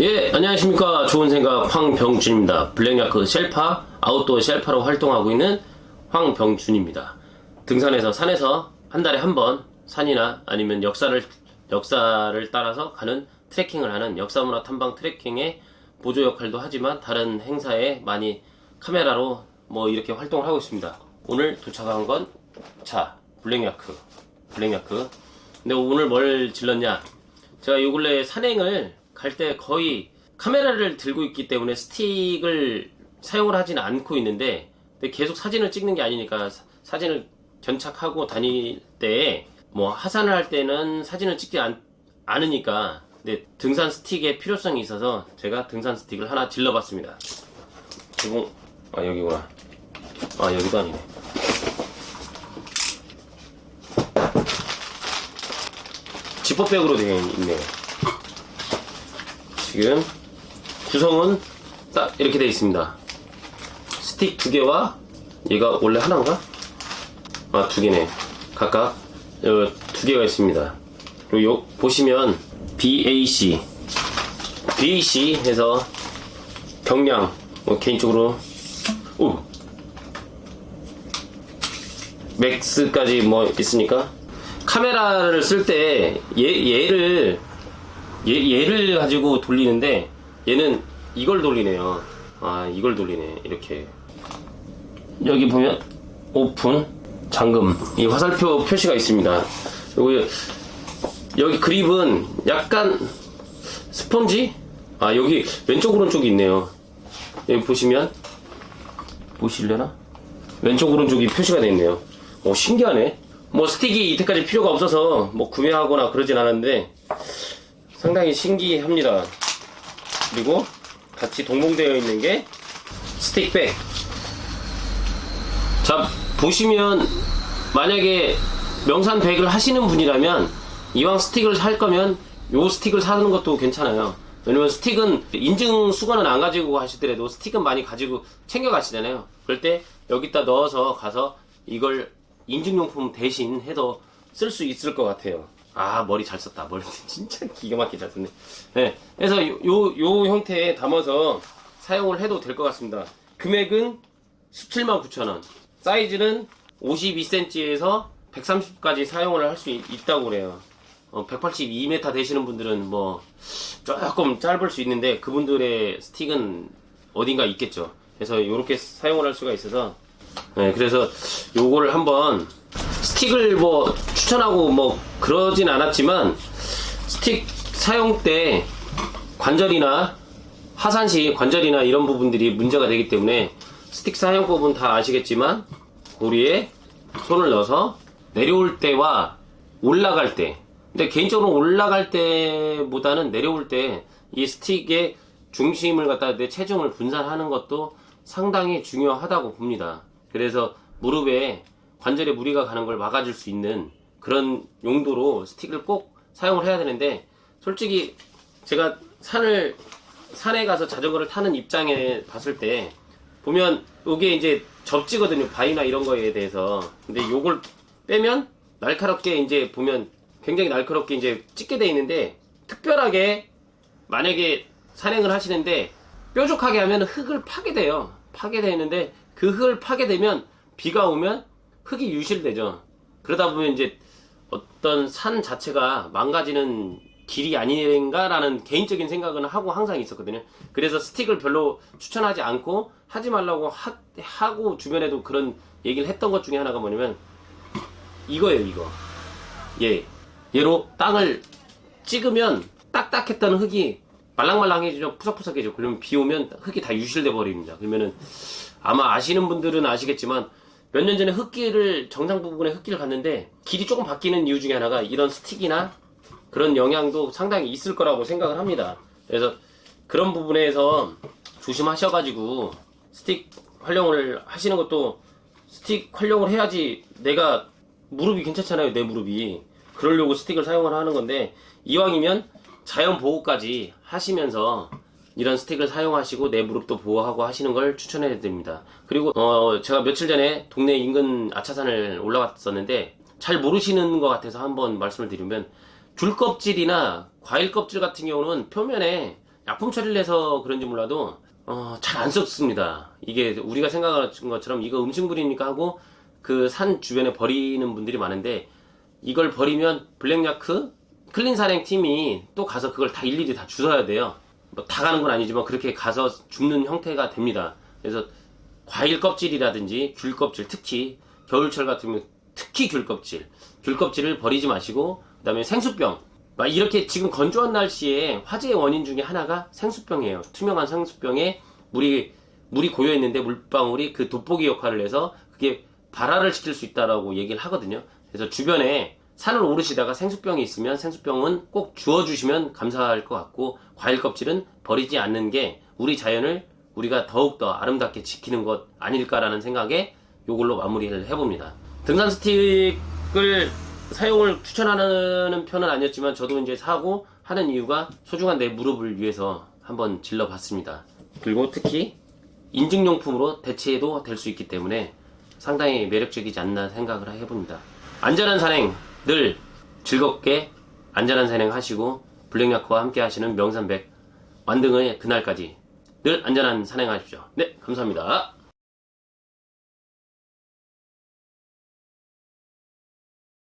예, 안녕하십니까. 좋은 생각 황병준입니다. 블랙야크 셀파, 아웃도어 셀파로 활동하고 있는 황병준입니다. 등산에서 산에서 한 달에 한 번 산이나 아니면 역사를 역사를 따라서 가는 트레킹을 하는 역사문화 탐방 트레킹의 보조 역할도 하지만 다른 행사에 많이 카메라로 뭐 이렇게 활동을 하고 있습니다. 오늘 도착한 건 자, 블랙야크. 블랙야크. 근데 오늘 뭘 질렀냐? 제가 요 근래 산행을 갈 때 거의 카메라를 들고 있기 때문에 스틱을 사용을 하지는 않고 있는데 계속 사진을 찍는 게 아니니까 사- 사진을 견착하고 다닐 때 뭐 하산을 할 때는 사진을 찍지 않, 않으니까 근데 등산 스틱의 필요성이 있어서 제가 등산 스틱을 하나 질러봤습니다. 지금 아 여기구나. 아 여기도 아니네. 지퍼백으로 되어 있네요. 지금 구성은 딱 이렇게 되어 있습니다. 스틱 두 개와 얘가 원래 하나인가? 아 두 개네. 각각 어, 두 개가 있습니다. 그리고 요 보시면 BAC BAC 해서 경량 뭐 개인적으로 오 맥스까지 뭐 있으니까 카메라를 쓸 때 얘, 얘를 얘, 얘를 가지고 돌리는데 얘는 이걸 돌리네요. 아 이걸 돌리네. 이렇게. 여기 보면 오픈 잠금. 이 화살표 표시가 있습니다. 여기 여기 그립은 약간 스펀지? 아 여기 왼쪽 오른쪽이 있네요. 여기 보시면 보실려나? 왼쪽 오른쪽이 표시가 되어 있네요 오 신기하네. 뭐 스틱이 이때까지 필요가 없어서 뭐 구매하거나 그러진 않았는데 상당히 신기합니다. 그리고 같이 동봉되어 있는 게 스틱백. 자 보시면 만약에 명산백을 하시는 분이라면 이왕 스틱을 살 거면 요 스틱을 사는 것도 괜찮아요. 왜냐면 스틱은 인증 수건은 안 가지고 가시더라도 스틱은 많이 가지고 챙겨 가시잖아요. 그럴 때 여기다 넣어서 가서 이걸 인증용품 대신 해도 쓸 수 있을 것 같아요. 아 머리 잘 썼다. 머리 진짜 기가 막히게 잘 썼네. 네, 그래서 요, 요, 요 형태에 담아서 사용을 해도 될 것 같습니다. 금액은 17만 9천원. 사이즈는 52cm에서 130까지 사용을 할 수 있다고 그래요. 어, 182m 되시는 분들은 뭐 조금 짧을 수 있는데 그분들의 스틱은 어딘가 있겠죠. 그래서 이렇게 사용을 할 수가 있어서 네, 그래서 요거를 한번 스틱을 뭐 추천하고 뭐 그러진 않았지만 스틱 사용 때 관절이나 하산시 관절이나 이런 부분들이 문제가 되기 때문에 스틱 사용법은 다 아시겠지만 고리에 손을 넣어서 내려올 때와 올라갈 때 근데 개인적으로 올라갈 때보다는 내려올 때 이 스틱의 중심을 갖다 내 체중을 분산하는 것도 상당히 중요하다고 봅니다. 그래서 무릎에 관절에 무리가 가는 걸 막아줄 수 있는 그런 용도로 스틱을 꼭 사용을 해야 되는데 솔직히 제가 산을 산에 가서 자전거를 타는 입장에 봤을 때 보면 이게 이제 접지거든요. 바위나 이런 거에 대해서. 근데 요걸 빼면 날카롭게 이제 보면 굉장히 날카롭게 이제 찍게 돼 있는데 특별하게 만약에 산행을 하시는데 뾰족하게 하면 흙을 파게 돼요. 파게 되는데 그 흙을 파게 되면 비가 오면 흙이 유실되죠 그러다 보면 이제 어떤 산 자체가 망가지는 길이 아닌가라는 개인적인 생각은 하고 항상 있었거든요. 그래서 스틱을 별로 추천하지 않고 하지 말라고 하, 하고 주변에도 그런 얘기를 했던 것 중에 하나가 뭐냐면 이거예요, 이거. 예. 얘로 땅을 찍으면 딱딱했던 흙이 말랑말랑해지죠, 푸석푸석해지죠. 그러면 비 오면 흙이 다 유실돼 버립니다. 그러면은 아마 아시는 분들은 아시겠지만 몇 년 전에 흙길을 정상 부분에 흙길을 갔는데 길이 조금 바뀌는 이유 중에 하나가 이런 스틱이나 그런 영향도 상당히 있을 거라고 생각을 합니다. 그래서 그런 부분에서 조심하셔가지고 스틱 활용을 하시는 것도 스틱 활용을 해야지 내가 무릎이 괜찮잖아요. 내 무릎이. 그러려고 스틱을 사용을 하는 건데 이왕이면 자연 보호까지 하시면서 이런 스틱을 사용하시고 내 무릎도 보호하고 하시는 걸 추천해 드립니다. 그리고 어 제가 며칠 전에 동네 인근 아차산을 올라갔었는데 잘 모르시는 것 같아서 한번 말씀을 드리면 귤 껍질이나 과일 껍질 같은 경우는 표면에 약품 처리를 해서 그런지 몰라도 어, 잘 안 썩습니다. 이게 우리가 생각하는 것처럼 이거 음식물이니까 하고 그 산 주변에 버리는 분들이 많은데 이걸 버리면 블랙야크 클린 산행 팀이 또 가서 그걸 다 일일이 다 주워야 돼요. 뭐 다 가는 건 아니지만 그렇게 가서 줍는 형태가 됩니다. 그래서 과일 껍질이라든지 귤 껍질 특히 겨울철 같으면 특히 귤 껍질 귤 껍질을 버리지 마시고 그다음에 생수병 막 이렇게 지금 건조한 날씨에 화재의 원인 중에 하나가 생수병이에요. 투명한 생수병에 물이 물이 고여 있는데 물방울이 그 돋보기 역할을 해서 그게 발화를 시킬 수 있다라고 얘기를 하거든요. 그래서 주변에 산을 오르시다가 생수병이 있으면 생수병은 꼭 주워주시면 감사할 것 같고 과일 껍질은 버리지 않는 게 우리 자연을 우리가 더욱더 아름답게 지키는 것 아닐까라는 생각에 요걸로 마무리를 해봅니다. 등산 스틱을 사용을 추천하는 편은 아니었지만 저도 이제 사고 하는 이유가 소중한 내 무릎을 위해서 한번 질러봤습니다. 그리고 특히 인증용품으로 대체도 될 수 있기 때문에 상당히 매력적이지 않나 생각을 해봅니다. 안전한 산행 늘 즐겁게 안전한 산행 하시고 블랙야크와 함께 하시는 명산백 완등의 그날까지 늘 안전한 산행하십시오. 네, 감사합니다.